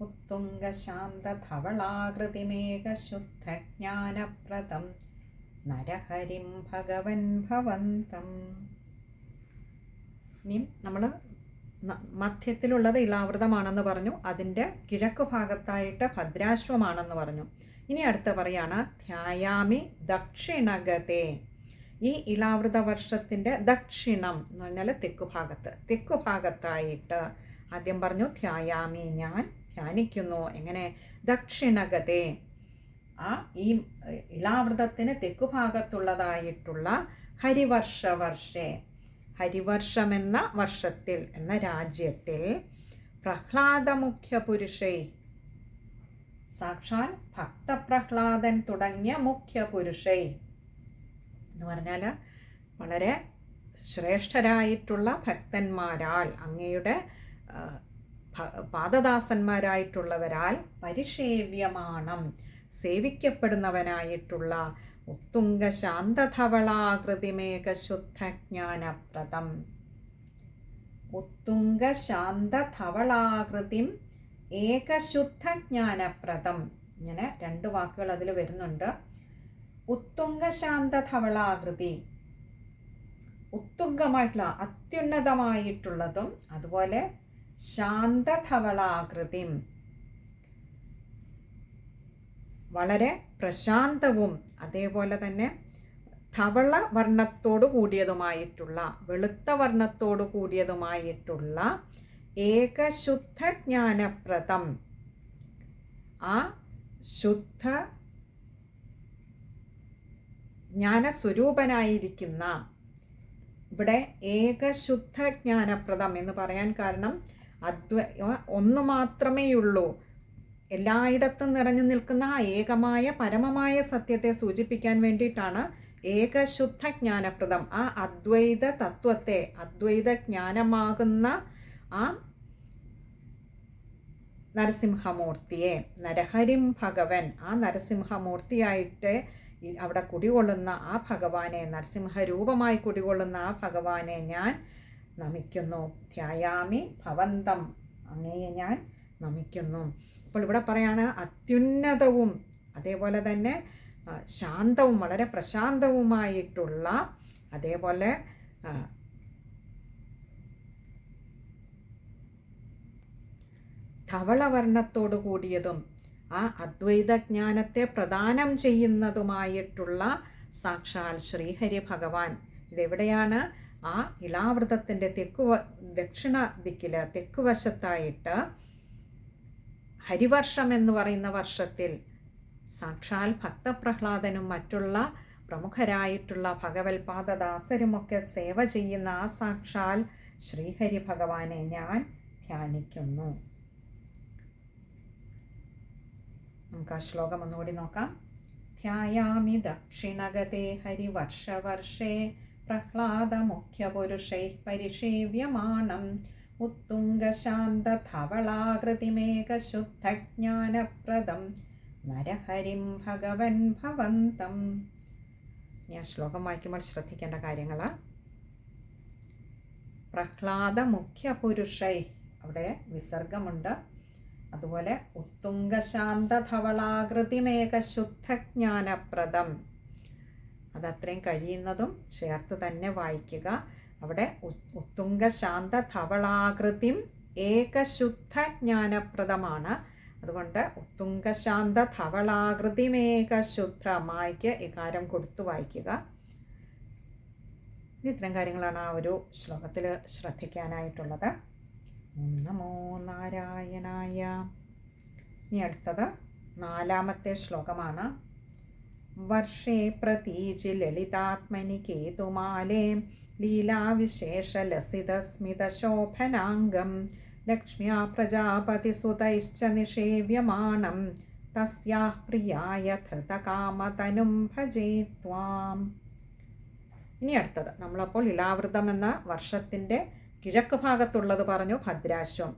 ഉത്തുംഗശാന്തധവളാകൃതിമേകശുദ്ധജ്ഞാനപ്രദം നരഹരിം ഭഗവൻ ഭവന്തം. ഇനിയും നമ്മൾ മധ്യത്തിലുള്ളത് ഇളാവൃതമാണെന്ന് പറഞ്ഞു. അതിന്റെ കിഴക്ക് ഭാഗത്തായിട്ട് ഭദ്രാശ്വമാണെന്ന് പറഞ്ഞു. ഇനി അടുത്ത പറയാണ് ധ്യായാമി ദക്ഷിണഗതേ. ഈ ഇളാവൃത വർഷത്തിന്റെ ദക്ഷിണം എന്ന് പറഞ്ഞാൽ തെക്കുഭാഗത്ത്. തെക്കുഭാഗത്തായിട്ട് തെക്കു ആദ്യം പറഞ്ഞു ധ്യായാമി ഞാൻ ധ്യാനിക്കുന്നു. എങ്ങനെ? ദക്ഷിണഗതേ. ആ ഈ ഇളാവൃതത്തിന് തെക്കു ഭാഗത്തുള്ളതായിട്ടുള്ള ഹരിവർഷവർഷേ. ഹരിവർഷമെന്ന വർഷത്തിൽ എന്ന രാജ്യത്തിൽ പ്രഹ്ലാദമുഖ്യ പുരുഷൈ സാക്ഷാൽ ഭക്തപ്രഹ്ലാദൻ തുടങ്ങിയ മുഖ്യ പുരുഷൈ എന്ന് പറഞ്ഞാൽ വളരെ ശ്രേഷ്ഠരായിട്ടുള്ള ഭക്തന്മാരാൽ അങ്ങയുടെ പാദദാസന്മാരായിട്ടുള്ളവരാൽ പരിഷേവ്യമാണം സേവിക്കപ്പെടുന്നവനായിട്ടുള്ള ഉത്തുംഗ ശാന്തധവളാകൃതിമേകശുദ്ധജ്ഞാനപ്രദം ഉത്തുംഗ ശാന്തധവളാകൃതിം ഏകശുദ്ധജ്ഞാനപ്രദം. ഇങ്ങനെ രണ്ട് വാക്കുകൾ അതിൽ വരുന്നുണ്ട്. ഉത്തുംഗ ശാന്തധവളാകൃതി ഉത്തുംഗമായിട്ടുള്ള അത്യുന്നതമായിട്ടുള്ളതും അതുപോലെ ശാന്തധവളാകൃതിയും വളരെ പ്രശാന്തവും അതേപോലെ തന്നെ ധവള വർണത്തോടു കൂടിയതുമായിട്ടുള്ള വെളുത്ത വർണത്തോടു കൂടിയതുമായിട്ടുള്ള ഏകശുദ്ധ ജ്ഞാനപ്രദം ആ ശുദ്ധ ജ്ഞാനസ്വരൂപനായിരിക്കുന്ന ഇവിടെ ഏകശുദ്ധ ജ്ഞാനപ്രദം എന്ന് പറയാൻ കാരണം അദ്വ ഒന്ന് മാത്രമേയുള്ളൂ. എല്ലായിടത്തും നിറഞ്ഞു നിൽക്കുന്ന ആ ഏകമായ പരമമായ സത്യത്തെ സൂചിപ്പിക്കാൻ വേണ്ടിയിട്ടാണ് ഏകശുദ്ധ ജ്ഞാനപ്രദം ആ അദ്വൈത തത്വത്തെ അദ്വൈത ജ്ഞാനമാകുന്ന ആ നരസിംഹമൂർത്തിയെ നരഹരിം ഭഗവൻ ആ നരസിംഹമൂർത്തിയായിട്ട് അവിടെ കുടികൊള്ളുന്ന ആ ഭഗവാനെ നരസിംഹരൂപമായി കുടികൊള്ളുന്ന ആ ഭഗവാനെ ഞാൻ നമിക്കുന്നു. ധ്യായാമി ഭവന്തം. അങ്ങയെ ഞാൻ നമിക്കുന്നു. അപ്പോൾ ഇവിടെ പറയാണ് അത്യുന്നതവും അതേപോലെ തന്നെ ശാന്തവും വളരെ പ്രശാന്തവുമായിട്ടുള്ള അതേപോലെ ധവളവർണത്തോടു കൂടിയതും ആ അദ്വൈതജ്ഞാനത്തെ പ്രദാനം ചെയ്യുന്നതുമായിട്ടുള്ള സാക്ഷാൽ ശ്രീഹരി ഭഗവാൻ ഇതെവിടെയാണ്? ആ ഇളാവൃതത്തിന്റെ തെക്കു ദക്ഷിണ ദിക്കിൽ തെക്കുവശത്തായിട്ട് ഹരിവർഷം എന്ന് പറയുന്ന വർഷത്തിൽ സാക്ഷാൽ ഭക്തപ്രഹ്ലാദനും മറ്റുള്ള പ്രമുഖരായിട്ടുള്ള ഭഗവത്പാദദാസരുമൊക്കെ സേവ ചെയ്യുന്ന ആ സാക്ഷാൽ ശ്രീഹരി ഭഗവാനെ ഞാൻ ധ്യാനിക്കുന്നു. നമുക്ക് ആ ശ്ലോകം ഒന്നുകൂടി നോക്കാം. ധ്യായാമി ദക്ഷിണഗതേ ഹരിവർഷവർഷേ പ്രഹ്ലാദമുഖ്യപുരുഷൈ പരിഷേവ്യമാണം ഉത്തുംഗശാന്തധവളാകൃതിമേകശുദ്ധജ്ഞാനപ്രദം. നരഹരിം ഭഗവൻ ഭവന്തം. ഞാൻ ശ്ലോകം വായിക്കുമ്പോൾ ശ്രദ്ധിക്കേണ്ട കാര്യങ്ങൾ പ്രഹ്ലാദ മുഖ്യ പുരുഷൈ അവിടെ വിസർഗമുണ്ട്. അതുപോലെ ഉത്തുംഗശാന്തധവളാകൃതിമേകശുദ്ധജ്ഞാനപ്രദം. അതത്രയും കഴിയുന്നതും ചേർത്ത് തന്നെ വായിക്കുക. അവിടെ ഉത്തുംഗശാന്തധവളാകൃതിം ഏകശുദ്ധജ്ഞാനപ്രദമാണ്. അതുകൊണ്ട് ഉത്തുങ്കശാന്ത ധവളാകൃതി ഏകശുദ്ധമായിക്ക് ഇകാരം കൊടുത്തു വായിക്കുക. ഇത്തരം കാര്യങ്ങളാണ് ആ ഒരു ശ്ലോകത്തിൽ ശ്രദ്ധിക്കാനായിട്ടുള്ളത്. നമോ നാരായണായ. ഇനി അടുത്തത് നാലാമത്തെ ശ്ലോകമാണ്. വർഷേ പ്രതീചി ലളിതാത്മനി കേതുമാലേ ലീലാവിശേഷലസിതസ്മിതശോഭനാംഗം ലക്ഷ്മ്യാ പ്രജാപതിസുതൈശ്ച നിഷേവ്യമാണം തസ്യാ പ്രിയായ ധൃതകാമതനും ഭജേ ത്വാം. ഇനി അടുത്തത്. നമ്മളപ്പോൾ ഇളാവൃതം എന്ന വർഷത്തിന്റെ കിഴക്ക് ഭാഗത്തുള്ളത് പറഞ്ഞു ഭദ്രാശ്വം.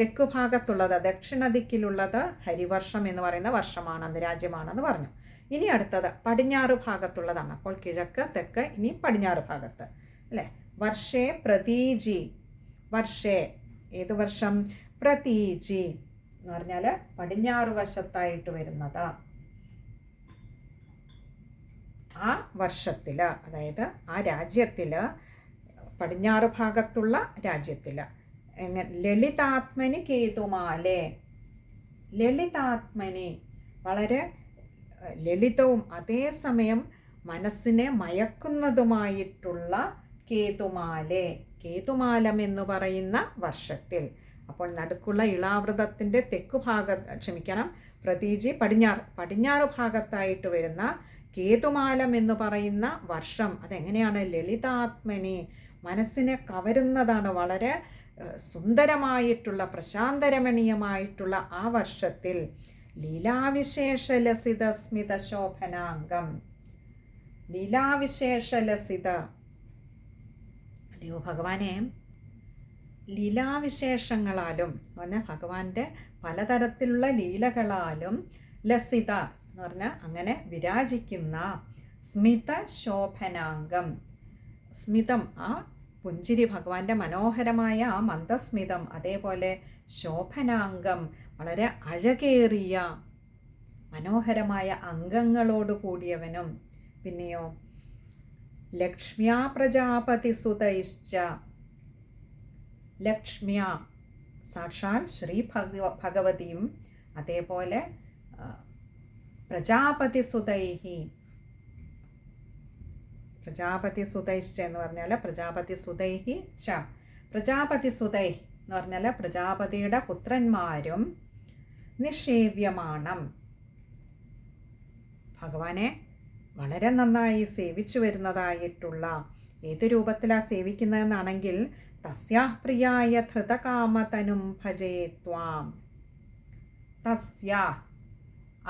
തെക്ക് ഭാഗത്തുള്ളത് ദക്ഷിണ ദിക്കിലുള്ളത് ഹരിവർഷം എന്ന് പറയുന്ന വർഷമാണെന്ന് രാജ്യമാണെന്ന് പറഞ്ഞു. ഇനി അടുത്തത് പടിഞ്ഞാറ് ഭാഗത്തുള്ളതാണ്. അപ്പോൾ കിഴക്ക് തെക്ക് ഇനി പടിഞ്ഞാറ് ഭാഗത്ത്. അല്ലേ? വർഷേ പ്രതീജി. വർഷേ. ഏത് വർഷം? പ്രതീജി എന്ന് പറഞ്ഞാൽ പടിഞ്ഞാറ് വശത്തായിട്ട് വരുന്നത്. ആ വർഷത്തിൽ അതായത് ആ രാജ്യത്തിൽ പടിഞ്ഞാറ് ഭാഗത്തുള്ള രാജ്യത്തിൽ എങ്ങനെ ലളിതാത്മനി കേതുമാലേ ലളിതാത്മനി. വളരെ ലളിതവും അതേസമയം മനസ്സിനെ മയക്കുന്നതുമായിട്ടുള്ള കേതുമാലെ. കേതുമാലം എന്ന് പറയുന്ന വർഷത്തിൽ. അപ്പോൾ നടുക്കുള്ള ഇളാവൃതത്തിന്റെ തെക്കു ഭാഗ ക്ഷമിക്കണം പ്രതീജി പടിഞ്ഞാറ്. പടിഞ്ഞാറ് ഭാഗത്തായിട്ട് വരുന്ന കേതുമാലം എന്ന് പറയുന്ന വർഷം അതെങ്ങനെയാണ്? ലളിതാത്മനെ മനസ്സിനെ കവരുന്നതാണ് വളരെ സുന്ദരമായിട്ടുള്ള പ്രശാന്തരമണീയമായിട്ടുള്ള ആ വർഷത്തിൽ. ലീലാവിശേഷലസിത സ്മിത ശോഭനാംഗം ലീലാവിശേഷലസിത. അല്ലയോ ഭഗവാനെ ലീലാവിശേഷങ്ങളാലും എന്ന് പറഞ്ഞാൽ ഭഗവാന്റെ പലതരത്തിലുള്ള ലീലകളാലും ലസിത എന്ന് പറഞ്ഞാൽ അങ്ങനെ വിരാജിക്കുന്ന സ്മിത ശോഭനാംഗം സ്മിതം ആ പുഞ്ചിരി ഭഗവാന്റെ മനോഹരമായ ആ മന്ദസ്മിതം അതേപോലെ ശോഭനാംഗം വളരെ അഴകേറിയ മനോഹരമായ അംഗങ്ങളോട് കൂടിയവനും പിന്നെയോ ലക്ഷ്മ്യാ പ്രജാപതി സുതൈശ്ച. ലക്ഷ്മ്യ സാക്ഷാൽ ശ്രീ ഭഗവ ഭഗവതിയും അതേപോലെ പ്രജാപതി സുതൈഹി. പ്രജാപതി സുതൈശ്ച എന്ന് പറഞ്ഞാൽ പ്രജാപതി സുതൈഹി ച. പ്രജാപതി സുതൈ എന്ന് പറഞ്ഞാൽ പ്രജാപതിയുടെ പുത്രന്മാരും നിഷേവ്യമാണം. ഭഗവാനെ വളരെ നന്നായി സേവിച്ചു വരുന്നതായിട്ടുള്ള ഏത് രൂപത്തിലാണ് സേവിക്കുന്നതെന്നാണെങ്കിൽ തസ്യാ പ്രിയായ ധൃതകാമതനും ഭജയത്വാം തസ്യാ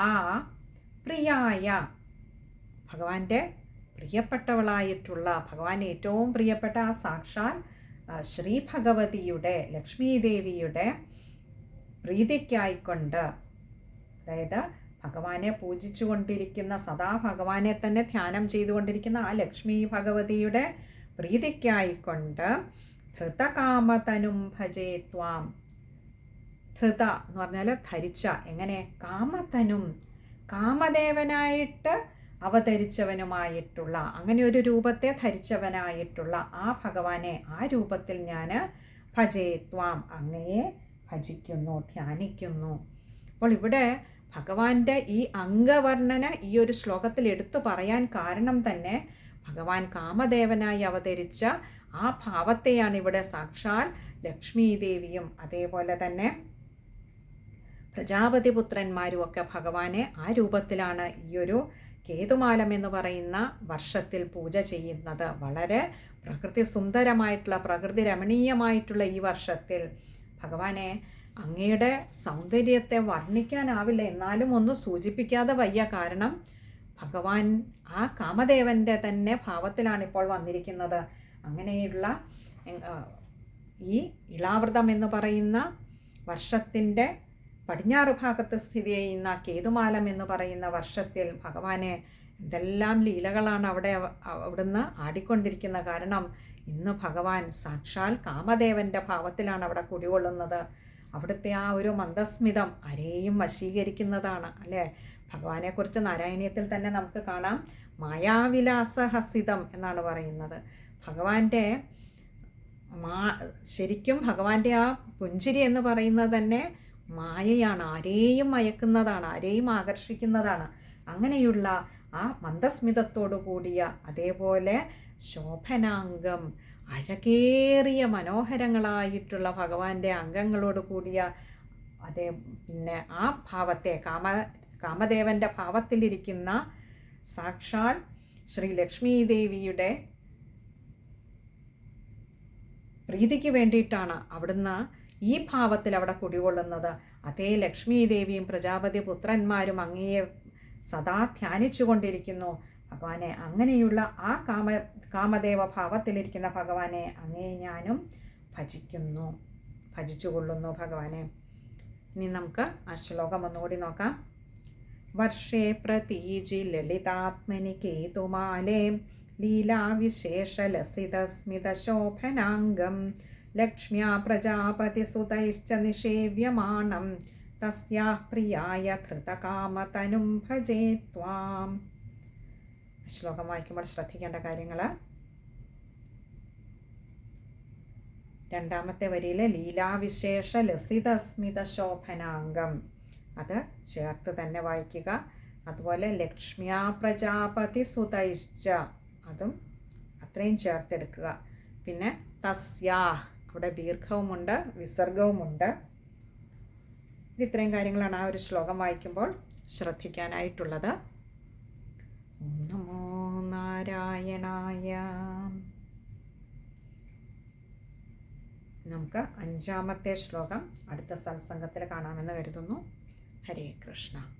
ആ പ്രിയായ ഭഗവാന്റെ പ്രിയപ്പെട്ടവളായിട്ടുള്ള ഭഗവാൻ ഏറ്റവും പ്രിയപ്പെട്ട ആ സാക്ഷാൽ ശ്രീ ഭഗവതിയുടെ ലക്ഷ്മി ദേവിയുടെ പ്രീതിക്കായിക്കൊണ്ട്. അതായത് ഭഗവാനെ പൂജിച്ചു കൊണ്ടിരിക്കുന്ന സദാ ഭഗവാനെ തന്നെ ധ്യാനം ചെയ്തുകൊണ്ടിരിക്കുന്ന ആ ലക്ഷ്മി ഭഗവതിയുടെ പ്രീതിക്കായിക്കൊണ്ട് ധൃതകാമതനും ഭജേ ത്വാം. ധൃത എന്ന് പറഞ്ഞാൽ ധരിച്ച എങ്ങനെ? കാമതനും കാമദേവനായിട്ട് അവതരിച്ചവനുമായിട്ടുള്ള അങ്ങനെ ഒരു രൂപത്തെ ധരിച്ചവനായിട്ടുള്ള ആ ഭഗവാനെ ആ രൂപത്തിൽ ഞാൻ ഭജേ ത്വാം. അങ്ങയെ ഭജിക്കുന്നു ധ്യാനിക്കുന്നു. അപ്പോൾ ഇവിടെ ഭഗവാന്റെ ഈ അംഗവർണന ഈ ഒരു ശ്ലോകത്തിൽ എടുത്തു പറയാൻ കാരണം തന്നെ ഭഗവാൻ കാമദേവനായി അവതരിച്ച ആ ഭാവത്തെയാണ് ഇവിടെ സാക്ഷാൽ ലക്ഷ്മി ദേവിയും അതേപോലെ തന്നെ പ്രജാപതി പുത്രന്മാരും ഒക്കെ ഭഗവാനെ ആ രൂപത്തിലാണ് ഈ ഒരു കേതുമാലം എന്ന് പറയുന്ന വർഷത്തിൽ പൂജ ചെയ്യുന്നത്. വളരെ പ്രകൃതി സുന്ദരമായിട്ടുള്ള പ്രകൃതി രമണീയമായിട്ടുള്ള ഈ വർഷത്തിൽ ഭഗവാനെ അങ്ങയുടെ സൗന്ദര്യത്തെ വർണിക്കാനാവില്ല. എന്നാലും ഒന്ന് സൂചിപ്പിക്കാതെ വയ്യ. കാരണം ഭഗവാൻ ആ കാമദേവന്റെ തന്നെ ഭാവത്തിലാണ് ഇപ്പോൾ വന്നിരിക്കുന്നത്. അങ്ങനെയുള്ള ഈ ഇളാവൃതം എന്ന് പറയുന്ന വർഷത്തിന്റെ പടിഞ്ഞാറ് ഭാഗത്ത് സ്ഥിതി ചെയ്യുന്ന കേതുമാലം എന്ന് പറയുന്ന വർഷത്തിൽ ഭഗവാനെ എന്തെല്ലാം ലീലകളാണ് അവിടെ അവ- അവിടുന്ന് ആടിക്കൊണ്ടിരിക്കുന്ന കാരണം ഇന്ന് ഭഗവാൻ സാക്ഷാൽ കാമദേവന്റെ ഭാവത്തിലാണ് അവിടെ കുടികൊള്ളുന്നത്. അവിടുത്തെ ആ ഒരു മന്ദസ്മിതം ആരെയും വശീകരിക്കുന്നതാണ് അല്ലേ? ഭഗവാനെക്കുറിച്ച് നാരായണീയത്തിൽ തന്നെ നമുക്ക് കാണാം മായാവിലാസഹസിതം എന്നാണ് പറയുന്നത്. ഭഗവാന്റെ മാ ശരിക്കും ഭഗവാന്റെ ആ പുഞ്ചിരി എന്ന് പറയുന്നത് തന്നെ മായയാണ് ആരെയും മയക്കുന്നതാണ് ആരെയും ആകർഷിക്കുന്നതാണ്. അങ്ങനെയുള്ള ആ മന്ദസ്മിതത്തോടു കൂടിയ അതേപോലെ ശോഭനാംഗം അഴകേറിയ മനോഹരങ്ങളായിട്ടുള്ള ഭഗവാന്റെ അംഗങ്ങളോട് കൂടിയ അതേ പിന്നെ ആ ഭാവത്തെ കാമ കാമദേവന്റെ ഭാവത്തിലിരിക്കുന്ന സാക്ഷാൽ ശ്രീ ലക്ഷ്മി ദേവിയുടെ പ്രീതിക്ക് വേണ്ടിയിട്ടാണ് അവിടുന്ന് ഈ ഭാവത്തിൽ അവിടെ കുടികൊള്ളുന്നത്. അതേ ലക്ഷ്മി ദേവിയും പ്രജാപതി പുത്രന്മാരും അങ്ങയെ സദാ ധ്യാനിച്ചു കൊണ്ടിരിക്കുന്നു ഭഗവാനെ അങ്ങനെയുള്ള ആ കാമ കാമദേവ ഭാവത്തിലിരിക്കുന്ന ഭഗവാനെ അങ്ങേ ഞാനും ഭജിക്കുന്നു. ഭജിച്ചുകൊള്ളുന്നു ഭഗവാനെ. ഇനി നമുക്ക് ആ ശ്ലോകം ഒന്നുകൂടി നോക്കാം. വർഷേ പ്രതീജി ലളിതാത്മനി കേതുമാലേ ലീലാവിശേഷലസിതസ്മിതശോഭനാംഗം ലക്ഷ്മ്യാ പ്രജാപതിസുതൈശ്ച നിഷേവ്യമാണം തസ്യാ പ്രിയായ ധൃതകാമതനും ഭജേ ത്വാം ശ്ലോകം വായിക്കുമ്പോൾ ശ്രദ്ധിക്കേണ്ട കാര്യങ്ങൾ രണ്ടാമത്തെ വരിയിലെ ലീലാവിശേഷ ലസിതസ്മിത ശോഭനാംഗം അത് ചേർത്ത് തന്നെ വായിക്കുക. അതുപോലെ ലക്ഷ്മ്യാ പ്രജാപതി സുതൈശ്ച. അതും അത്രയും ചേർത്തെടുക്കുക. പിന്നെ തസ്യാ ഇവിടെ ദീർഘവുമുണ്ട് വിസർഗവുമുണ്ട്. ഇത് ഇത്രയും കാര്യങ്ങളാണ് ആ ഒരു ശ്ലോകം വായിക്കുമ്പോൾ ശ്രദ്ധിക്കാനായിട്ടുള്ളത്. നമോ നാരായണായ. നമുക്ക് അഞ്ചാമത്തെ ശ്ലോകം അടുത്ത സത്സംഗത്തിൽ കാണാമെന്ന് കരുതുന്നു. ഹരേ കൃഷ്ണ.